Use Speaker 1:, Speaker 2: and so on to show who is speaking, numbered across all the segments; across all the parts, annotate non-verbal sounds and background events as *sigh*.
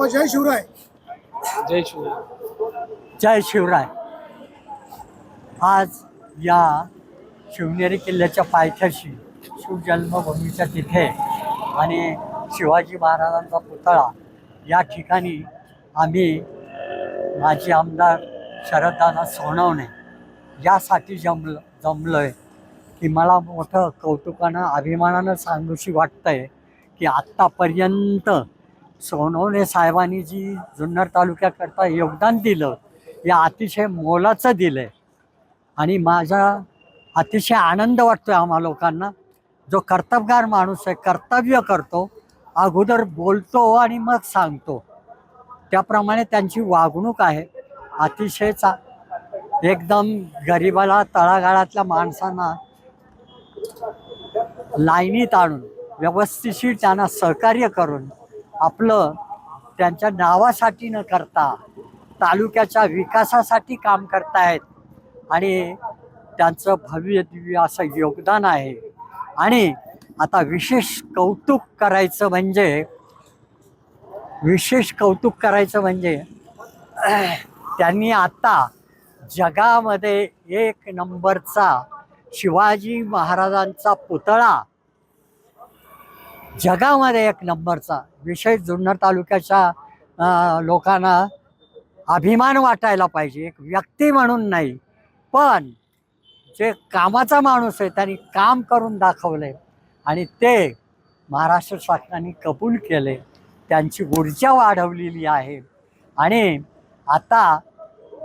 Speaker 1: बाबा जय शिवराय.
Speaker 2: जय शिवराय.
Speaker 3: जय शिवराय. आज या शिवनेरी किल्ल्याच्या पायथ्याशी शिवजन्मभूमीच्या तिथे आणि शिवाजी महाराजांचा पुतळा या ठिकाणी आम्ही माजी आमदार शरददादा सोनवणे यासाठी जमलं जमलो आहे की मला मोठं कौतुकानं अभिमानानं सांगूशी वाटतंय की आत्तापर्यंत सोनवणे साहेबांनी जी जुन्नर तालुक्याकरता योगदान दिलं. या अतिशय मोलाचं दिलं आहे आणि माझा अतिशय आनंद वाटतो आहे आम्हा लोकांना. जो कर्तबगार माणूस आहे कर्तव्य करतो अगोदर बोलतो आणि मग सांगतो. त्याप्रमाणे त्यांची वागणूक आहे. अतिशय चा एकदम गरिबाला तळागाळातल्या माणसांना लाईनीत आणून व्यवस्थिशीर त्यांना सहकार्य करून आपलं त्यांच्या नावासाठी न करता तालुक्याच्या विकासासाठी काम करतायत. आणि त्यांचं भव्य दिव्य असं योगदान आहे. आणि आता विशेष कौतुक करायचं म्हणजे विशेष कौतुक करायचं म्हणजे त्यांनी आता जगामध्ये एक नंबरचा शिवाजी महाराजांचा पुतळा जगामध्ये एक नंबरचा. विशेष जुन्नर तालुक्याच्या लोकांना अभिमान वाटायला पाहिजे. एक व्यक्ती म्हणून नाही पण जे कामाचा माणूस आहे त्यांनी काम करून दाखवले आणि ते महाराष्ट्र शासनाने कबूल केले. त्यांची ऊर्जा वाढवलेली आहे. आणि आता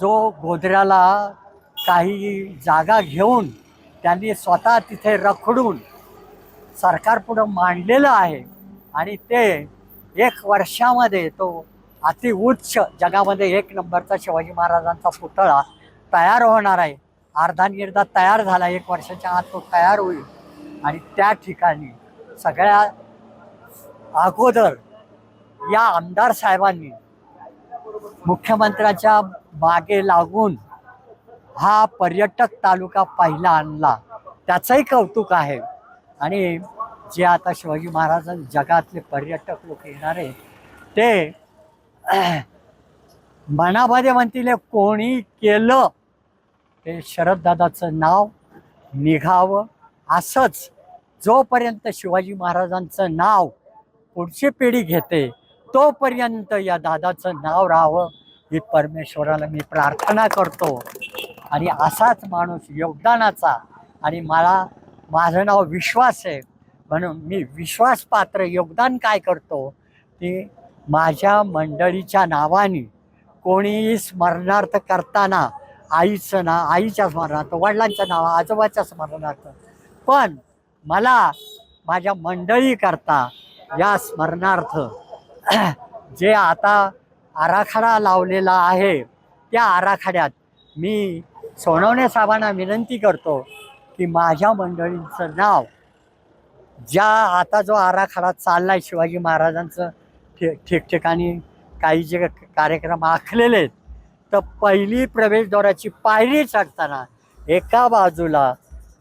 Speaker 3: जो गोधऱ्याला काही जागा घेऊन त्यांनी स्वतः तिथे रखडून सरकारपुढं मांडलेलं आहे. आणि ते एक वर्षामध्ये तो अतिउच्च जगामध्ये एक नंबरचा शिवाजी महाराजांचा पुतळा तयार होणार आहे. अर्धा निर्धा तयार झाला एक वर्षाच्या आत तो तयार होईल. आणि त्या ठिकाणी सगळ्या अगोदर या आमदार साहेबांनी मुख्यमंत्र्याच्या मागे लागून हा पर्यटक तालुका पहिला आणला. त्याचंही कौतुक आहे. आणि जे आता शिवाजी महाराज जगातले पर्यटक लोक येणार ते *clears throat* मनामध्ये म्हणतील कोणी केलं? ते शरददादाचं नाव निघावं. असंच जोपर्यंत शिवाजी महाराजांचं नाव पुढची पिढी घेते तोपर्यंत या दादाचं नाव राहावं ही परमेश्वराला मी प्रार्थना करतो. आणि असाच माणूस योगदानाचा. आणि मला माझं नाव विश्वास आहे. म्हणून मी विश्वासपात्र योगदान काय करतो? की माझ्या मंडळीच्या नावाने कोणीही स्मरणार्थ करताना आईचं ना आईच्या स्मरणार्थ वडिलांच्या नाव आजोबाच्या स्मरणार्थ. पण मला माझ्या मंडळीकरता या स्मरणार्थ *clears throat* जे आता आराखडा लावलेला आहे त्या आराखड्यात मी सोनवणे साहेबांना विनंती करतो की माझ्या मंडळींचं नाव ज्या आता जो आराखडा आहे शिवाजी महाराजांचं ठि ठिकठिकाणी काही जे कार्यक्रम आखलेले आहेत तर पहिली प्रवेशद्वाराची पायरी चढताना एका बाजूला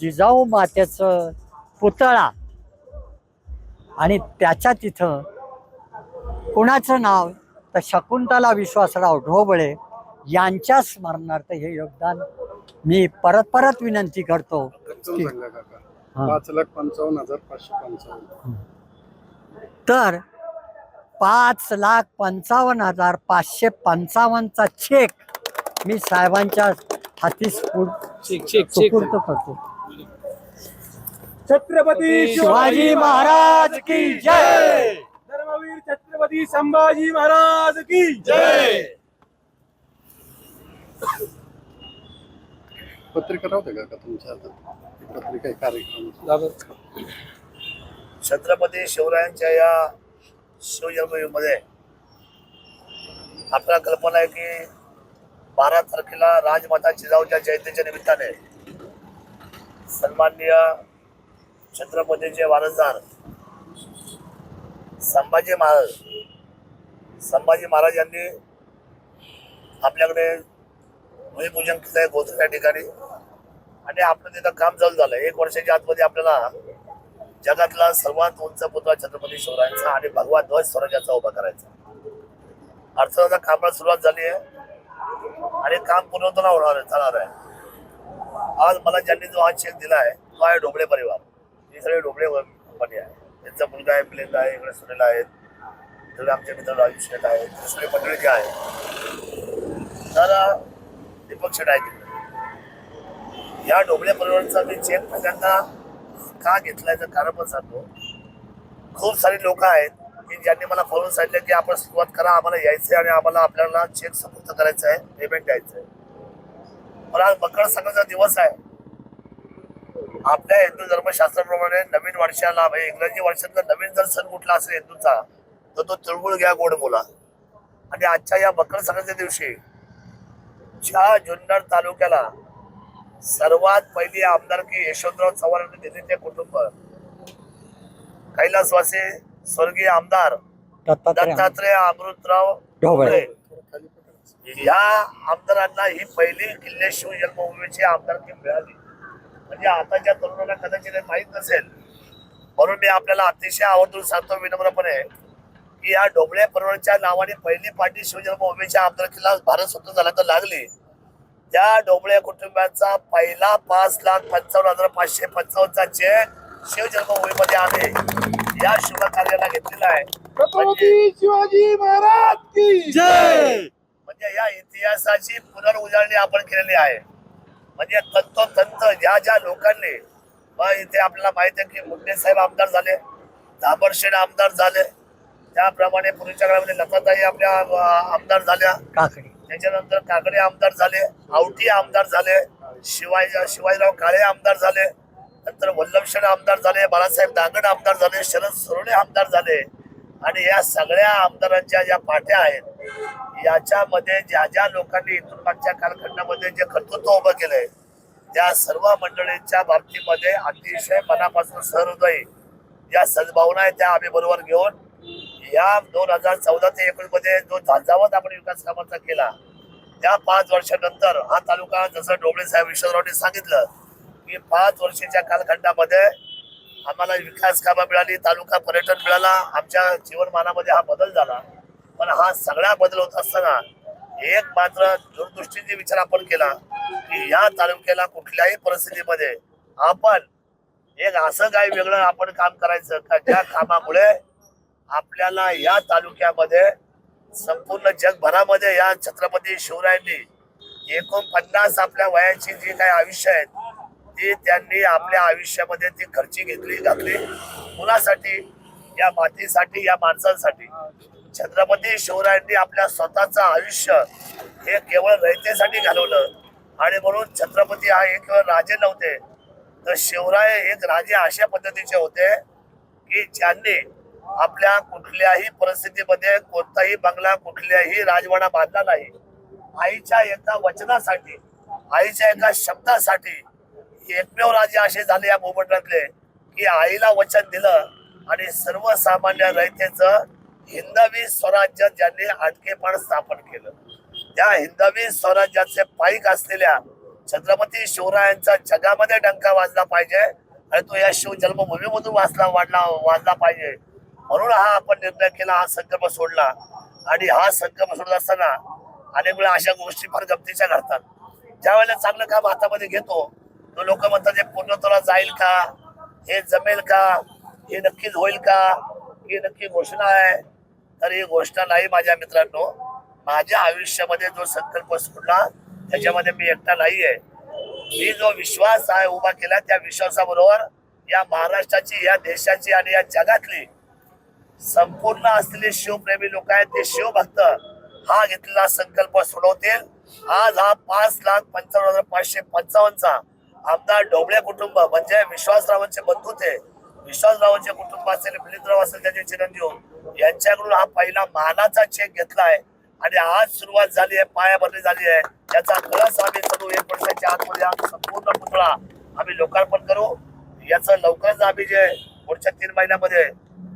Speaker 3: जिजाऊ मातेचं पुतळा आणि त्याच्या तिथं कुणाचं नाव? तर शकुंतला विश्वासराव ढोबळे यांच्या स्मरणार्थ हे योगदान मी परत परत विनंती करतो.
Speaker 4: सांगा काका.
Speaker 3: हा.
Speaker 4: पाच लाख पंचावन्न हजार पाचशे पंचावन्न.
Speaker 3: तर पाच लाख पंचावन्न हजार पाचशे पंचावन्नचा चेक मी साहेबांच्या हाती सुपूर्द करतो.
Speaker 1: छत्रपती
Speaker 3: शिवाजी महाराज की जय!
Speaker 1: धर्मवीर छत्रपती संभाजी महाराज की जय!
Speaker 4: पत्रिका राहते काका तुमच्या हातात? पत्रिका आहे कार्यक्रम
Speaker 5: छत्रपती शिवरायांच्या या शिवजन्मभूमीमध्ये आपल्याला कल्पना आहे की बारा तारखेला राजमाता जिजाऊच्या जयंतीच्या निमित्ताने सन्माननीय छत्रपतीचे वारसदार संभाजी महाराज संभाजी महाराज यांनी आपल्याकडे भूमिपूजन केलं आहे गोत्र या ठिकाणी. आणि आपलं तिथं काम चालू झालं. एक वर्षाच्या आतमध्ये आपल्याला जगातला सर्वात उंच पुतळा छत्रपती शिवरायांचा आणि भगवा ध्वज स्वराज्याचा उभा करायचा. अर्थव्यवस्था कामाला सुरुवात झाली आहे. आणि काम पूर्णत्वाला होणार आहे चालणार आहे. आज मला ज्यांनी जो आज चेक दिला आहे तो आहे ढोबळे परिवार. हे सगळे ढोबळे कंपनी आहे. त्यांचा मुलगा आहे मिलिंद आहे इकडे सुनील आहेत. सगळे आमचे मित्र राजू शेठ आहेत. दुसरे सगळे मंडळी जे आहे तर दीपक शेठ आहे तिकडे. या ढोबळे परिवाराचा मी चेक पहिल्यांदा का घेतलायचं कारण पण सांगतो. खूप सारी लोक आहेत की ज्यांनी मला फोन सांगितलं की आपण सुरुवात करा आम्हाला यायचं आहे आणि आम्हाला आपल्याला चेक समुक्त करायचं आहे पेमेंट द्यायचं आहे. पण आज मकर संक्रांतीचा दिवस आहे. आपल्या हिंदू धर्मशास्त्राप्रमाणे नवीन वर्षाला म्हणजे इंग्रजी वर्षातला नवीन जर सण कुठला असेल हिंदूचा तर तो तिळगुळ घ्या गोड बोला. आणि आजच्या या मकर संक्रांतीच्या दिवशी ज्या जुन्नर तालुक्याला सर्वात पहिली आमदारकी यशवंतराव चव्हाण यांनी दिली ते कुटुंब कैलासवासी स्वर्गीय आमदार
Speaker 3: दत्तात्रय
Speaker 5: अमृतराव
Speaker 3: ढोबळे.
Speaker 5: या आमदारांना ही पहिली किल्ले शिव जन्मभूमीची आमदारकी मिळाली. म्हणजे आताच्या तरुणांना कदाचित माहीत नसेल म्हणून मी आपल्याला अतिशय आवर्जून सांगतो विनम्रपणे की या ढोबळे परिवाराच्या नावाने पहिली पार्टी शिवजन्मभूमीच्या आमदारकीला भारत स्वतंत्र झाला तर लागली. त्या ढोबळे कुटुंबाचा पहिला पाच लाख पंचावन्न हजार पाचशे पंचावन्नचा चेक शिवजन्मभूमीमध्ये आले या शुभ कार्याला घेतलेला आहे. म्हणजे
Speaker 1: शिवाजी महाराज की जय!
Speaker 5: म्हणजे या इतिहासाची पुनर्उजाळणी आपण केलेली आहे. म्हणजे तंतोतंत ज्या ज्या लोकांनी मग इथे आपल्याला माहिती आहे की मुंडे साहेब आमदार झाले दाबरशेठ आमदार झाले त्याप्रमाणे पूर्वीच्या काळामध्ये लताताई आपल्या आमदार झाल्या.
Speaker 3: काकडी.
Speaker 5: त्याच्यानंतर काकडे आमदार झाले आवटी आमदार झाले शिवाय शिवाजीराव काळे आमदार झाले नंतर वल्लभशेठ आमदार झाले बाळासाहेब दांगड आमदार झाले शरद सरोणे आमदार झाले. आणि या सगळ्या आमदारांच्या ज्या पाट्या आहेत याच्यामध्ये ज्या ज्या लोकांनी इथून मागच्या कालखंडामध्ये जे कर्तृत्व उभं केलंय त्या सर्व मंडळींच्या बाबतीमध्ये अतिशय मनापासून सहृदय. या सद्भावना आहेत त्या आम्ही बरोबर घेऊन या दोन हजार चौदा ते एकोणीसमध्ये जो झंझावत आपण विकास कामाचा केला त्या पाच वर्षानंतर हा तालुका जसं डोबळे साहेब विश्वरावने सांगितलं की पाच वर्षाच्या कालखंडामध्ये आम्हाला विकास कामं मिळाली तालुका पर्यटन मिळाला आमच्या जीवनमानामध्ये हा बदल झाला. पण हा सगळा बदल होत असताना एक मात्र दूरदृष्टीने विचार आपण केला की या तालुक्याला कुठल्याही परिस्थितीमध्ये आपण एक असं काही वेगळं आपण काम करायचं का ज्या कामामुळे आपल्याला या तालुक्यामध्ये संपूर्ण जगभरामध्ये या छत्रपती शिवरायांनी एकोणपन्नास आपल्या वयाची जी काही आयुष्य आहेत ती त्यांनी आपल्या आयुष्यामध्ये ती खर्ची घेतली घातली. कुणासाठी या मातीसाठी या माणसांसाठी छत्रपती शिवरायांनी आपल्या स्वतःचं आयुष्य हे केवळ रयतेसाठी घालवलं. आणि म्हणून छत्रपती हा एक केवळ राजे नव्हते. तर शिवराय एक राजे अशा पद्धतीचे होते की ज्यांनी आपल्या कुठल्याही परिस्थितीमध्ये कोणताही बंगला कुठल्याही राजवाडा बांधला नाही. आईच्या एका वचनासाठी आईच्या एका शब्दासाठी एकमेव राजे असे झाले या भूमंडळातले की आईला वचन दिलं आणि सर्वसामान्य रयतेचं हिंदवी स्वराज्य ज्यांनी आणखेपण स्थापन केलं. त्या हिंदवी स्वराज्याचे पाईक असलेल्या छत्रपती शिवरायांचा जगामध्ये डंका वाजला पाहिजे आणि तो या शिव जन्मभूमीमधून वाचला वाढला वाजला पाहिजे. म्हणून हा आपण निर्णय केला हा संकल्प सोडला. आणि हा संकल्प सोडत असताना अनेक वेळा अशा गोष्टी फार गमतीच्या घडतात. ज्या वेळेला चांगलं काम हातामध्ये घेतो तो लोक म्हणतात हे पूर्णत्वाला जाईल का? हे जमेल का? हे नक्कीच होईल का? ही नक्की घोषणा आहे. तर ही घोषणा नाही माझ्या मित्रांनो. माझ्या आयुष्यामध्ये जो संकल्प सोडला त्याच्यामध्ये मी एकटा नाही आहे मी जो विश्वास आहे उभा केला त्या विश्वासाबरोबर या महाराष्ट्राची या देशाची आणि या जगातली संपूर्ण असलेले शिवप्रेमी लोक आहेत ते शिवभक्त. हा घेतलेला संकल्प सोडवतील. आज हा पाच लाख पंचावन्न हजार पाचशे पंचावन्नचा आमदार ढोबळे कुटुंब म्हणजे विश्वासरावांचे बंधू ते. विश्वासरावांचे कुटुंब असेल मिलिंदराव असेल त्याचे चिरंजीव यांच्याकडून हा पहिला मानाचा चेक घेतलाय. आणि आज सुरुवात झाली आहे पायाभरणी झाली आहे. याचा कळस आम्ही करू एक वर्षाच्या आतमध्ये हा संपूर्ण पुतळा आम्ही लोकार्पण करू. याचं लवकरच आम्ही जे पुढच्या तीन महिन्यामध्ये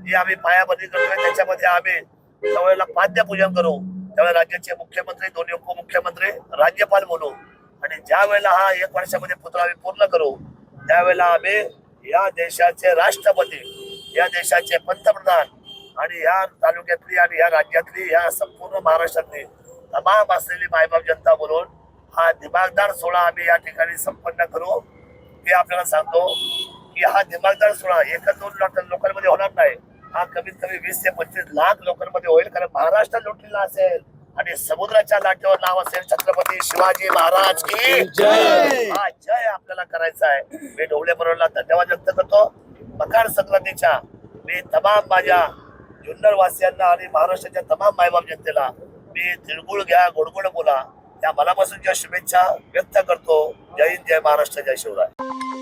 Speaker 5: जी आम्ही पायाभरणी करतोय. त्याच्यामध्ये आम्ही त्यावेळेला पाद्यपूजन करू. त्यावेळेला राज्याचे मुख्यमंत्री दोन्ही उपमुख्यमंत्री राज्यपाल बोलू आणि ज्या वेळेला हा एक वर्षामध्ये पुतळा आम्ही पूर्ण करू त्यावेळेला आम्ही या देशाचे राष्ट्रपती या देशाचे पंतप्रधान आणि या तालुक्यातली आणि या राज्यातली या संपूर्ण महाराष्ट्रातली तमाम असलेली मायबाप जनता बोलून हा दिमागदार सोहळा आम्ही या ठिकाणी संपन्न करू. हे आपल्याला सांगतो की हा दिमागदार सोहळा एकच दोन लोकांमध्ये होणार नाही. हा कमीत कमी वीस ते पंचवीस लाख लोकांमध्ये होईल कारण महाराष्ट्र लुटलेला असेल. आणि समुद्राच्या लाटेवर नाव असेल छत्रपती शिवाजी महाराज की
Speaker 2: जय.
Speaker 5: हा जय आपल्याला करायचा आहे. मी ढोबळे बरोबरला धन्यवाद व्यक्त करतो. मकर संक्रांतीच्या मी तमाम माझ्या जुन्नर वासियांना आणि महाराष्ट्राच्या तमाम मायबाप जनतेला मी तिळगुळ घ्या गोडगोड बोला त्या मनापासून ज्या शुभेच्छा व्यक्त करतो. जय हिंद जय महाराष्ट्र जय शिवराय.